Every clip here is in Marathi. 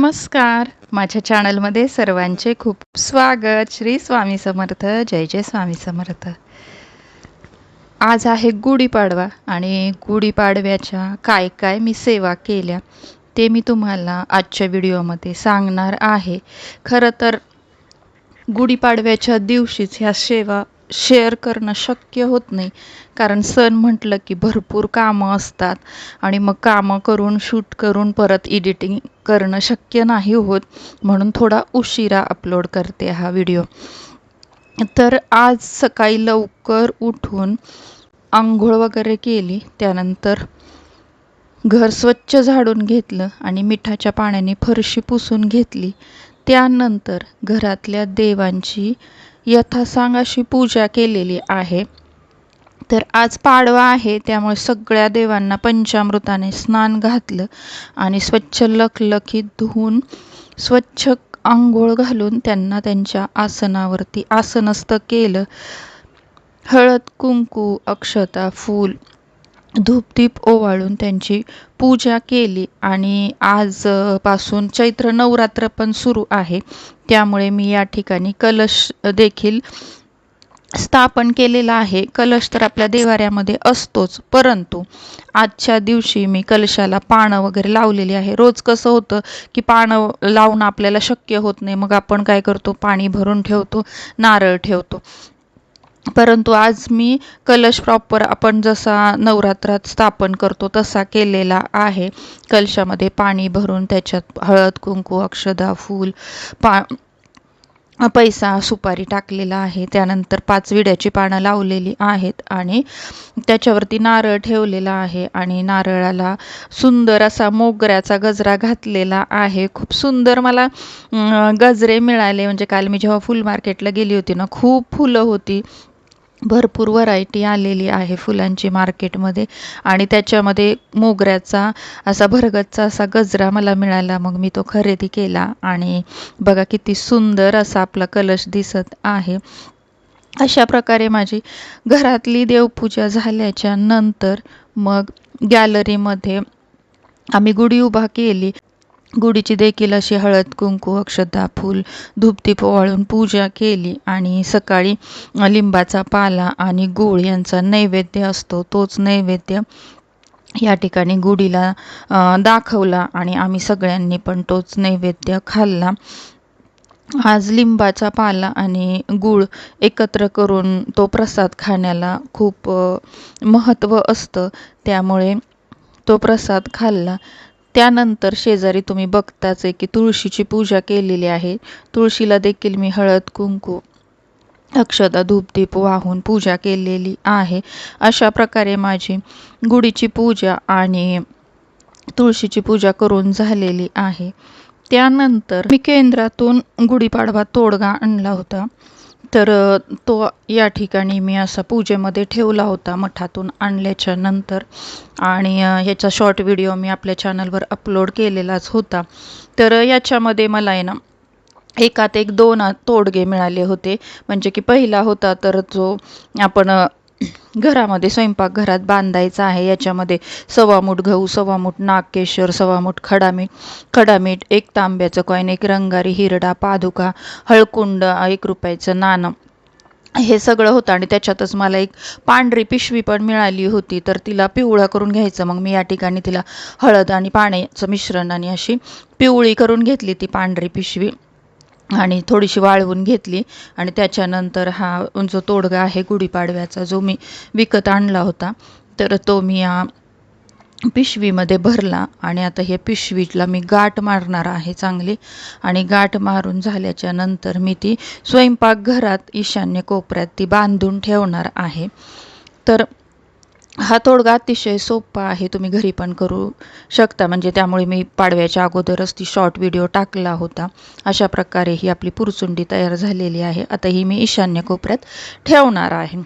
नमस्कार. माझ्या चॅनलमध्ये सर्वांचे खूप स्वागत. श्री स्वामी समर्थ. जय जय स्वामी समर्थ. आज आहे गुढीपाडवा आणि गुढीपाडव्याच्या काय काय मी सेवा केल्या ते मी तुम्हाला आजच्या व्हिडिओमध्ये सांगणार आहे. खरं तर गुढीपाडव्याच्या दिवशीच ह्या सेवा शेअर करणं शक्य होत नाही. कारण सण म्हटलं की भरपूर कामं असतात आणि मग कामं करून शूट करून परत एडिटिंग करणं शक्य नाही होत. म्हणून थोडा उशिरा अपलोड करते हा व्हिडिओ तर आज सकाळी लवकर उठून आंघोळ वगैरे केली. त्यानंतर घर स्वच्छ झाडून घेतलं आणि मिठाच्या पाण्याने फरशी पुसून घेतली. त्यानंतर घरातल्या देवांची यथासांग अशी पूजा केलेली आहे. तर आज पाडवा आहे त्यामुळे सगळ्या देवांना पंचामृताने स्नान घातलं आणि स्वच्छ लखलखीत धुवून स्वच्छ आंघोळ घालून त्यांना त्यांच्या आसनावरती आसनस्थ केलं. हळद कुंकू अक्षता फूल धूपदीप ओवाळून त्यांची पूजा केली आणि आजपासून चैत्र नवरात्र पण सुरू आहे. त्यामुळे मी या ठिकाणी कलश देखील स्थापन केलेला आहे. कलश तर आपल्या देवाऱ्यामध्ये असतोच परंतु आजच्या दिवशी मी कलशाला पानं वगैरे लावलेली आहे. रोज कसं होतं की पानं लावणं आपल्याला शक्य होत नाही. मग आपण काय करतो? पाणी भरून ठेवतो नारळ ठेवतो. परंतु आज मी कलश प्रॉपर आपण जसा नवरात्रात स्थापन करतो तसा केलेला आहे. कलशामध्ये पाणी भरून त्याच्यात हळद कुंकू अक्षदा फूल पा पैसा सुपारी टाकलेला आहे. त्यानंतर पाच विड्याची पानं लावलेली आहेत आणि त्याच्यावरती नारळ ठेवलेला आहे आणि नारळाला सुंदर असा मोगऱ्याचा गजरा घातलेला आहे. खूप सुंदर मला गजरे मिळाले. म्हणजे काल मी जेव्हा फुल मार्केटला गेली होती ना खूप फुलं होती. भरपूर व्हरायटी आलेली आहे फुलांची मार्केटमध्ये आणि त्याच्यामध्ये मोगऱ्याचा असा भरगतचा असा गजरा मला मिळाला. मग मी तो खरेदी केला. आणि बघा किती सुंदर असा आपला कलश दिसत आहे. अशा प्रकारे माझी घरातली देवपूजा झाल्याच्यानंतर मग गॅलरीमध्ये आम्ही गुढी उभा केली. गुढीची देखील अशी हळद कुंकू अक्षता फूल धूपदीप वाळून पूजा केली आणि सकाळी लिंबाचा पाला आणि गूळ यांचा नैवेद्य असतो तोच नैवेद्य या ठिकाणी गुढीला दाखवला आणि आम्ही सगळ्यांनी पण तोच नैवेद्य खाल्ला. आज लिंबाचा पाला आणि गूळ एकत्र करून तो प्रसाद खाण्याला खूप महत्त्व असतं. त्यामुळे तो प्रसाद खाल्ला. त्यानंतर शेजारी तुम्ही बघताच आहे की तुळशीची पूजा केलेली आहे. तुळशीला देखील मी हळद कुंकू अक्षता धूपदीप वाहून पूजा केलेली आहे. अशा प्रकारे माझी गुढीची पूजा आणि तुळशीची पूजा करून झालेली आहे. त्यानंतर मी केंद्रातून गुढीपाडवा तोडगा आणला होता. तर तो या ठिकाणी मी असा पूजेमध्ये ठेवला होता मठातून आणल्याच्या नंतर. आणि ह्याचा शॉर्ट व्हिडिओ मी आपल्या चॅनलवर अपलोड केलेलाच होता. तर याच्यामध्ये मला आहे ना एकात एक दोन तोडगे मिळाले होते. म्हणजे की पहिला होता तर जो आपण घरामध्ये स्वयंपाकघरात बांधायचा आहे. याच्यामध्ये सव्वा मूठ गहू सव्वा मूठ नागकेशर सव्वा मूठ खडामीठ खडामीठ एक तांब्याचं कॉईन एक रंगारी हिरडा पादुका हळकुंड एक रुपयाचं नाणं. हे सगळं होतं आणि त्याच्यातच मला एक पांढरी पिशवी पण मिळाली होती. तर तिला पिवळा करून घ्यायचं. मग मी या ठिकाणी तिला हळद आणि पाण्याचं मिश्रण आणि अशी पिवळी करून घेतली ती पांढरी पिशवी. आणि थोडीशी वाळवून घेतली. आणि त्याच्यानंतर हा जो तोडगा आहे गुढीपाडव्याचा जो मी विकत आणला होता तर तो मी या पिशवीमध्ये भरला. आणि आता हे पिशवीला मी गाठ मारणार आहे चांगली. आणि गाठ मारून झाल्याच्यानंतर मी ती स्वयंपाकघरात ईशान्य कोपऱ्यात ती बांधून ठेवणार आहे. तर हा तोडगा अतिशय सोपा आहे तुम्ही घरी पण करू शकता. म्हणजे त्यामुळे मी पाडव्याच्या अगोदरच ती शॉर्ट व्हिडिओ टाकला होता. अशा प्रकारे ही आपली पुरचुंडी तयार झालेली आहे. आता ही मी ईशान्य कोपऱ्यात ठेवणार आहे.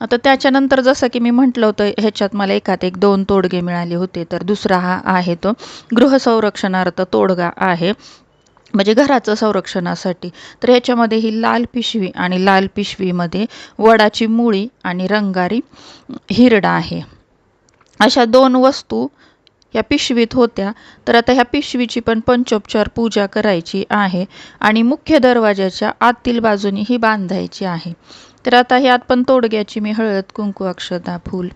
आता त्याच्यानंतर जसं की मी म्हटलं होतं ह्याच्यात मला एकात एक दोन तोडगे मिळाले होते तर दुसरा हा आहे तो गृहसंरक्षणार्थ तोडगा आहे. म्हणजे घराचं संरक्षणासाठी. तर ह्याच्यामध्ये ही लाल पिशवी आणि लाल पिशवीमध्ये वडाची मुळी आणि रंगारी हिरडा आहे. अशा दोन वस्तू या पिशवीत होत्या. तर आता ह्या पिशवीची पण पंचोपचार पूजा करायची आहे आणि मुख्य दरवाजाच्या आतील बाजूनी ही बांधायची आहे. तर आता ह्यात पण तोडग्याची मी हळद कुंकू अक्षता फूल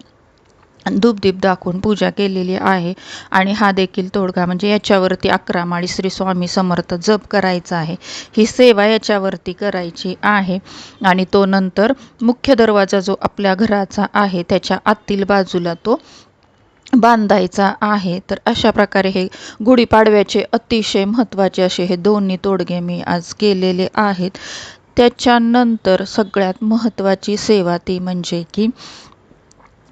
धूपदीप दाखवून पूजा केलेली आहे. आणि हा देखील तोडगा म्हणजे याच्यावरती अकरा माळी श्री स्वामी समर्थ जप करायचा आहे. ही सेवा याच्यावरती करायची आहे. आणि तो नंतर मुख्य दरवाजा जो आपल्या घराचा आहे त्याच्या आतील बाजूला तो बांधायचा आहे. तर अशा प्रकारे हे गुढीपाडव्याचे अतिशय महत्त्वाचे असे हे दोन्ही तोडगे मी आज केलेले आहेत. त्याच्यानंतर सगळ्यात महत्त्वाची सेवा ती म्हणजे की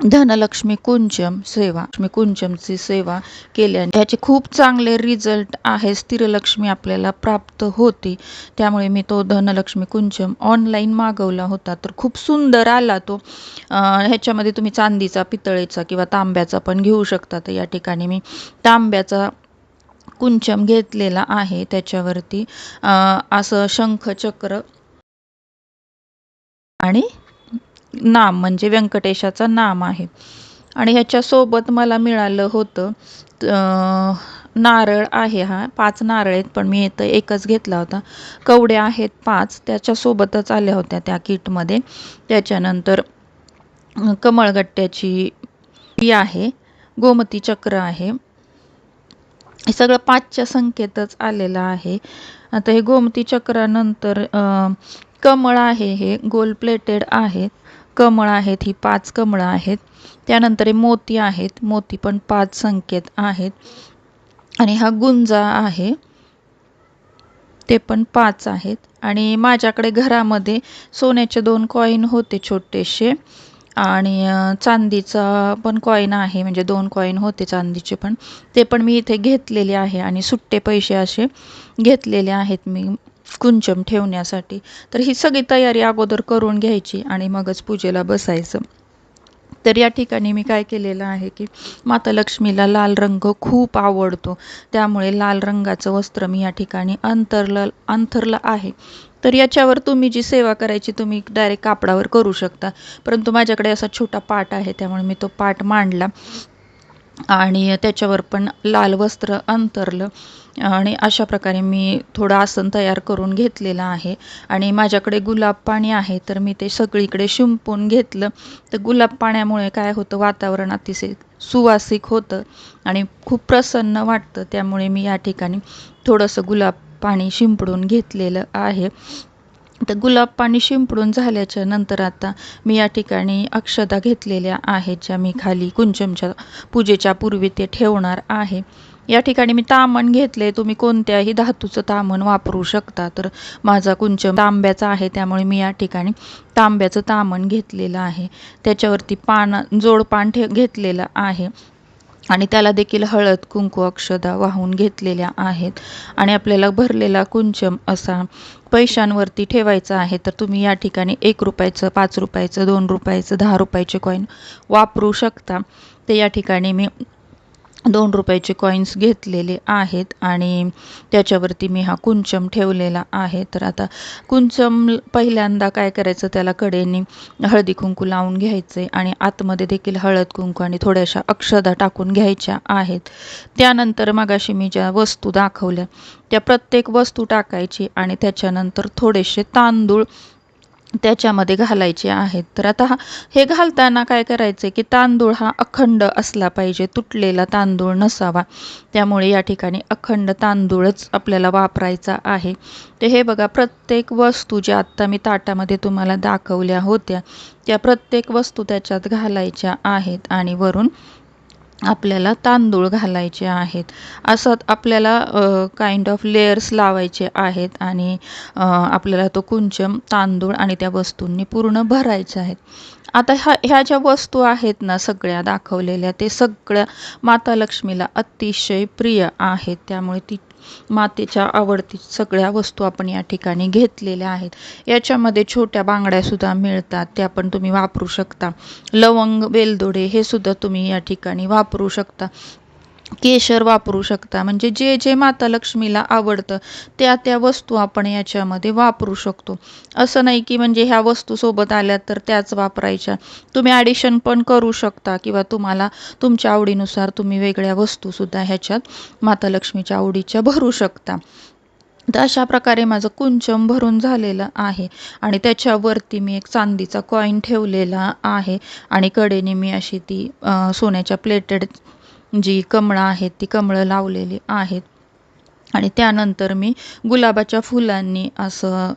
धनलक्ष्मी कुंचम सेवा लक्ष्मी कुंचमची सेवा केल्याने ह्याचे खूप चांगले रिझल्ट आहे. स्थिरलक्ष्मी आपल्याला प्राप्त होती. त्यामुळे मी तो धनलक्ष्मी कुंचम ऑनलाईन मागवला होता. तर खूप सुंदर आला तो. ह्याच्यामध्ये तुम्ही चांदीचा पितळेचा किंवा तांब्याचा पण घेऊ शकता. तर या ठिकाणी मी तांब्याचा कुंचम घेतलेला आहे. त्याच्यावरती असं शंखचक्र आणि नाम म्हणजे व्यंकटेशाचं नाम आहे. आणि ह्याच्यासोबत मला मिळालं होतं नारळ आहे हा. पाच नारळ आहेत पण मी इथं एकच घेतला होता. कवड्या आहेत पाच त्याच्यासोबतच आल्या होत्या त्या किटमध्ये. त्याच्यानंतर कमळगट्ट्याची ही आहे गोमती चक्र आहे. हे सगळं पाचच्या संख्येतच आलेलं आहे. आता हे गोमती चक्रानंतर कमळ आहे हे गोल प्लेटेड आहेत कमळ आहेत ही पाच कमळं आहेत. त्यानंतर हे मोती आहेत. मोती पण पाच संख्येत आहेत. आणि हा गुंजा आहे. ते पण पाच आहेत. आणि माझ्याकडे घरामध्ये सोन्याचे दोन कॉईन होते छोटेसे. आणि चांदीचा पण कॉईन आहे. म्हणजे दोन कॉईन होते चांदीचे पण. ते पण मी इथे घेतलेले आहे. आणि सुट्टे पैसे असे घेतलेले आहेत मी. कुंचम ठेवण्यासाठी. तर ही सगळी तयारी अगोदर करून घ्यायची आणि मगच पूजेला बसायचं. तर या ठिकाणी मी काय केलेलं आहे की माता लक्ष्मीला लाल रंग खूप आवडतो. त्यामुळे लाल रंगाचं वस्त्र मी या ठिकाणी अंतरलं अंथरलं आहे. तर याच्यावर तुम्ही जी सेवा करायची तुम्ही डायरेक्ट कापडावर करू शकता. परंतु माझ्याकडे असा छोटा पाट आहे त्यामुळे मी तो पाट मांडला. आणि त्याच्यावर पण लाल वस्त्र अंतरलं आणि अशा प्रकारे मी थोडं आसन तयार करून घेतलेलं आहे. आणि माझ्याकडे गुलाब पाणी आहे तर मी ते सगळीकडे शिंपून घेतलं. तर गुलाब पाण्यामुळे काय होतं वातावरण अतिशय सुवासिक होतं आणि खूप प्रसन्न वाटतं. त्यामुळे मी या ठिकाणी थोडंसं गुलाब पाणी शिंपडून घेतलेलं आहे. तर गुलाब पाणी शिंपडून झाल्याच्यानंतर आता मी या ठिकाणी अक्षदा घेतलेल्या आहेत ज्या मी खाली कुंचमच्या पूजेच्या पूर्वी ते ठेवणार आहे. या ठिकाणी मी तामण घेतले तुम्ही कोणत्याही धातूचं तामण वापरू शकता. तर माझा कुंचम तांब्याचा आहे त्यामुळे मी या ठिकाणी तांब्याचं तामण घेतलेलं आहे. त्याच्यावरती पान जोडपान ठे घेतलेलं आहे. आणि त्याला देखील हळद कुंकू अक्षदा वाहून घेतलेल्या आहेत. आणि आपल्याला भरलेला कुंचम असा पैशांवरती ठेवायचा आहे. तर तुम्ही या ठिकाणी एक रुपयाचं पाच रुपयाचं दोन रुपयाचं दहा रुपयाचे कॉईन वापरू शकता. ते या ठिकाणी मी दोन रुपयाचे कॉईन्स घेतलेले आहेत आणि त्याच्यावरती मी हा कुंचम ठेवलेला आहे. तर आता कुंचम पहिल्यांदा काय करायचं त्याला कडेने हळदी कुंकू लावून घ्यायचे आणि आतमध्ये देखील हळद कुंकू आणि थोड्याशा अक्षदा टाकून घ्यायच्या आहेत. त्यानंतर मगाशी मी ज्या वस्तू दाखवल्या त्या प्रत्येक वस्तू टाकायची आणि त्याच्यानंतर थोडेसे तांदूळ त्याच्यामध्ये घालायचे आहेत. तर आता हा हे घालताना काय करायचं की तांदूळ हा अखंड असला पाहिजे. तुटलेला तांदूळ नसावा. त्यामुळे या ठिकाणी अखंड तांदूळच आपल्याला वापरायचा आहे. तर हे बघा प्रत्येक वस्तू ज्या आत्ता मी ताटामध्ये तुम्हाला दाखवल्या होत्या त्या प्रत्येक वस्तू त्याच्यात घालायच्या आहेत आणि वरून आपल्याला तांदूळ घालायचे आहेत. असं आपल्याला काइंड ऑफ लेयर्स लावायचे आहेत आणि आपल्याला तो कुंचम तांदूळ आणि त्या वस्तूंनी पूर्ण भरायचं आहे आता ह्या ह्या ज्या वस्तू आहेत ना सगळ्या दाखवलेल्या ते सगळ्या माता लक्ष्मीला अतिशय प्रिय आहेत. त्यामुळे ती मातीच्या आवडती सगळ्या वस्तू आपण या ठिकाणी घेतलेल्या आहेत. याच्यामध्ये छोट्या बांगड्यासुद्धा मिळतात त्या पण तुम्ही वापरू शकता. लवंग वेलदोडे हे सुद्धा तुम्ही या ठिकाणी वापरू शकता. केशर वापरू शकता. म्हणजे जे जे माता लक्ष्मीला आवडतं त्या त्या वस्तू आपण याच्यामध्ये वापरू शकतो. असं नाही की म्हणजे ह्या वस्तू सोबत आल्या तर त्याच वापरायच्या. तुम्ही ॲडिशन पण करू शकता किंवा तुम्हाला तुमच्या आवडीनुसार तुम्ही वेगळ्या वस्तूसुद्धा ह्याच्यात माता लक्ष्मीच्या आवडीच्या भरू शकता. तर अशा प्रकारे माझं कुंचम भरून झालेलं आहे आणि त्याच्यावरती मी एक चांदीचा कॉईन ठेवलेला आहे आणि कडेने मी अशी ती सोन्याच्या प्लेटेड जी कमळं आहेत ती कमळं लावलेली आहेत. आणि त्यानंतर मी गुलाबाच्या फुलांनी असं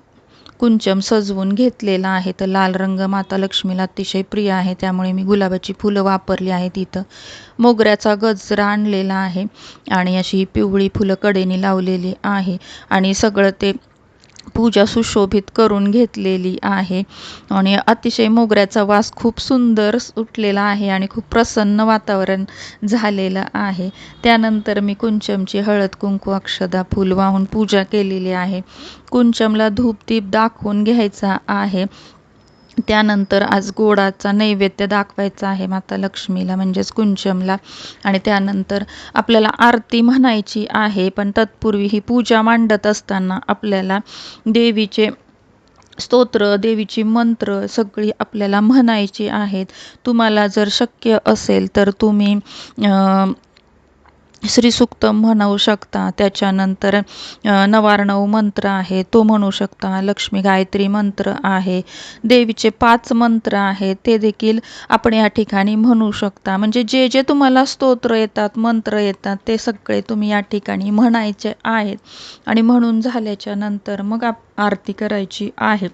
कुंचम सजवून घेतलेला आहे. तर लाल रंग माता लक्ष्मीला अतिशय प्रिय आहे. त्यामुळे मी गुलाबाची फुलं वापरली आहेत इथं. मोगऱ्याचा गजरा आणलेला आहे आणि अशी पिवळी फुलं कडेने लावलेली आहे. आणि सगळं ते पूजा सुशोभित करून घेतलेली आहे. आणि अतिशय मोगऱ्याचा वास खूप सुंदर सुटलेला आहे आणि खूप प्रसन्न वातावरण झालेलं आहे. त्यानंतर मी कुंचमची हळद कुंकू अक्षदा फूल वाहून पूजा केलेली आहे. कुंचमला धूप दीप दाखवून घ्यायचा आहे. त्यानंतर आज गोडाचा नैवेद्य दाखवायचा आहे माता लक्ष्मीला म्हणजेच कुंचमला. आणि त्यानंतर आपल्याला आरती म्हणायची आहे पण तत्पूर्वी ही पूजा मांडत असताना आपल्याला देवीचे स्तोत्र देवीची मंत्र सगळी आपल्याला म्हणायची आहेत. तुम्हाला जर शक्य असेल तर तुम्ही श्रीसूक्त म्हणू शकता. त्याच्यानंतर अ, नवार्णव मंत्र आहे तो म्हणू शकता. लक्ष्मी गायत्री मंत्र आहे. देवीचे पाच मंत्र आहेत ते देखील आपण या ठिकाणी म्हणू शकता. म्हणजे जे जे तुम्हाला स्तोत्र येतात मंत्र येतात ते सगळे तुम्ही या ठिकाणी म्हणायचे आहेत. आणि म्हणून झाल्याच्यानंतर मग आप आरती करायची आहे.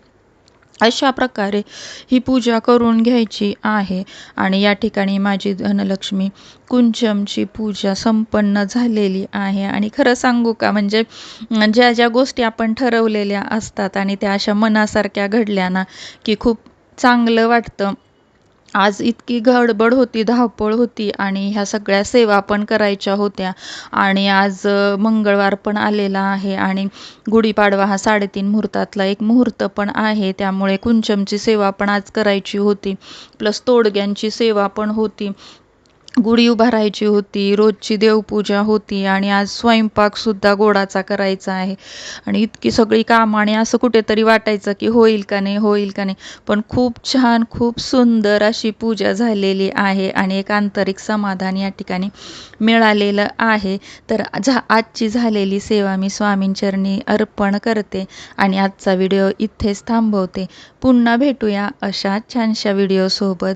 अशा प्रकारे ही पूजा करून घ्यायची आहे. आणि या ठिकाणी माझी धनलक्ष्मी कुंचमची पूजा संपन्न झालेली आहे. आणि खरं सांगू का म्हणजे ज्या ज्या गोष्टी आपण ठरवलेल्या असतात आणि त्या अशा मनासारख्या घडल्या ना की खूप चांगलं वाटतं. आज इतकी गडबड होती धावपळ होती आणि ह्या सगळ्या सेवा पण करायच्या होत्या. आणि आज मंगळवार पण आलेला आहे आणि गुढीपाडवा हा साडेतीन मुहूर्तातला एक मुहूर्त पण आहे. त्यामुळे कुंचमची सेवा पण आज करायची होती. प्लस तोडग्यांची सेवा पण होती. गुढी उभारायची होती रोजची देवपूजा होती आणि आज स्वयंपाकसुद्धा गोडाचा करायचा आहे. आणि इतकी सगळी कामं आणि असं कुठेतरी वाटायचं की होईल का नाही होईल का नाही. पण खूप छान खूप सुंदर अशी पूजा झालेली आहे आणि एक आंतरिक समाधान या ठिकाणी मिळालेलं आहे. तर झा आजची झालेली सेवा मी स्वामींचरणी अर्पण करते आणि आजचा व्हिडिओ इथेच थांबवते. पुन्हा भेटूया अशा छानशा व्हिडिओसोबत.